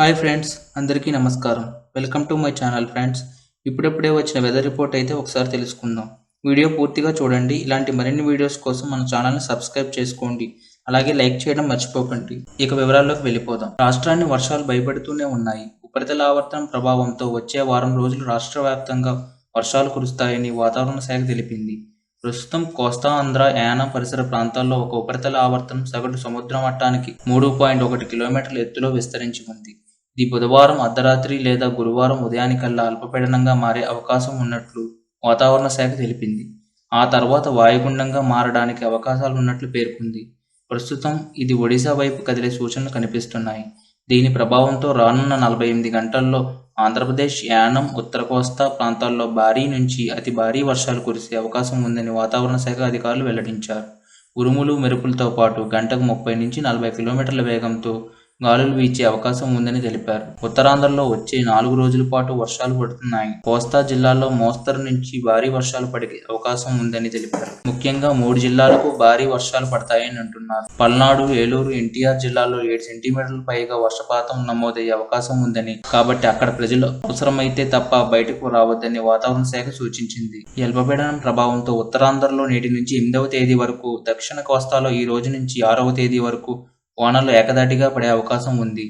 Hi friends అందరికీ నమస్కారం. Welcome to my channel friends. ఇప్పుడప్పుడే వచ్చిన వెదర్ రిపోర్ట్ అయితే ఒకసారి తెలుసుకుందాం. వీడియో పూర్తిగా చూడండి. ఇలాంటి మరిన్ని వీడియోస్ కోసం మన ఛానల్ని సబ్స్క్రైబ్ చేసుకోండి. అలాగే లైక్ చేయడం మర్చిపోకండి. ఇక వివరాల్లోకి వెళ్ళిపోదాం. రాష్ట్రాన్ని వర్షాలు భయపెడుతూనే ఉన్నాయి. ఉపరితల ఆవర్తనం ప్రభావంతో వచ్చే వారం రోజులు రాష్ట్ర వ్యాప్తంగా వర్షాలు కురుస్తాయని వాతావరణ శాఖ తెలిపింది. ప్రస్తుతం కోస్తా ఆంధ్ర యానా పరిసర ప్రాంతాల్లో ఒక ఉపరితల ఆవర్తనం సగటు సముద్ర మట్టానికి మూడు పాయింట్ ఒకటి కిలోమీటర్ల ఎత్తులో విస్తరించి ఉంది. ఇది బుధవారం అర్ధరాత్రి లేదా గురువారం ఉదయానికల్లా అల్పపీడనంగా మారే అవకాశం ఉన్నట్లు వాతావరణ శాఖ తెలిపింది. ఆ తర్వాత వాయుగుండంగా మారడానికి అవకాశాలు ఉన్నట్లు పేర్కొంది. ప్రస్తుతం ఇది ఒడిశా వైపు కదిలే సూచనలు కనిపిస్తున్నాయి. దీని ప్రభావంతో రానున్న నలభై ఎనిమిది గంటల్లో ఆంధ్రప్రదేశ్ యానం ఉత్తర కోస్తా ప్రాంతాల్లో భారీ నుంచి అతి భారీ వర్షాలు కురిసే అవకాశం ఉందని వాతావరణ శాఖ అధికారులు వెల్లడించారు. ఉరుములు మెరుపులతో పాటు గంటకు ముప్పై నుంచి నలభై కిలోమీటర్ల వేగంతో గాలులు వీచే అవకాశం ఉందని తెలిపారు. ఉత్తరాంధ్రలో వచ్చే నాలుగు రోజుల పాటు వర్షాలు పడుతున్నాయి. కోస్తా జిల్లాల్లో మోస్తరు నుంచి భారీ వర్షాలు పడే అవకాశం ఉందని తెలిపారు. ముఖ్యంగా మూడు జిల్లాలకు భారీ వర్షాలు పడతాయని అంటున్నారు. పల్నాడు ఏలూరు ఎన్టీఆర్ జిల్లాలో ఏడు సెంటీమీటర్ల పైగా వర్షపాతం నమోదయ్యే అవకాశం ఉందని. కాబట్టి అక్కడ ప్రజలు అవసరమైతే తప్ప బయటకు రావద్దని వాతావరణ శాఖ సూచించింది. ఈ అల్పపీడనం ప్రభావంతో ఉత్తరాంధ్రలో నేటి నుంచి ఎనిమిదవ తేదీ వరకు దక్షిణ కోస్తాలో ఈ రోజు నుంచి ఆరవ తేదీ వరకు వానలు ఏకదాటిగా పడే అవకాశం ఉంది.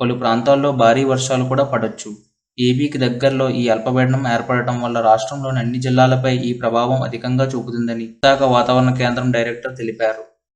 పలు ప్రాంతాల్లో భారీ వర్షాలు కూడా పడవచ్చు ఏపీకి దగ్గరలో ఈ అల్పపీడనం ఏర్పడటం వల్ల రాష్ట్రంలోని అన్ని జిల్లాలపై ఈ ప్రభావం అధికంగా చూపుతుందని విశాఖ వాతావరణ కేంద్రం డైరెక్టర్ తెలిపారు.